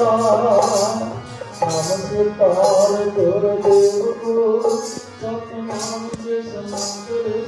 ਨਾਮ ਪਾਰ ਗੁਰ ਦੇਵ ਕੋ ਸਤਨਾਮ ਦੇ ਸੰਗ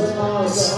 Oh.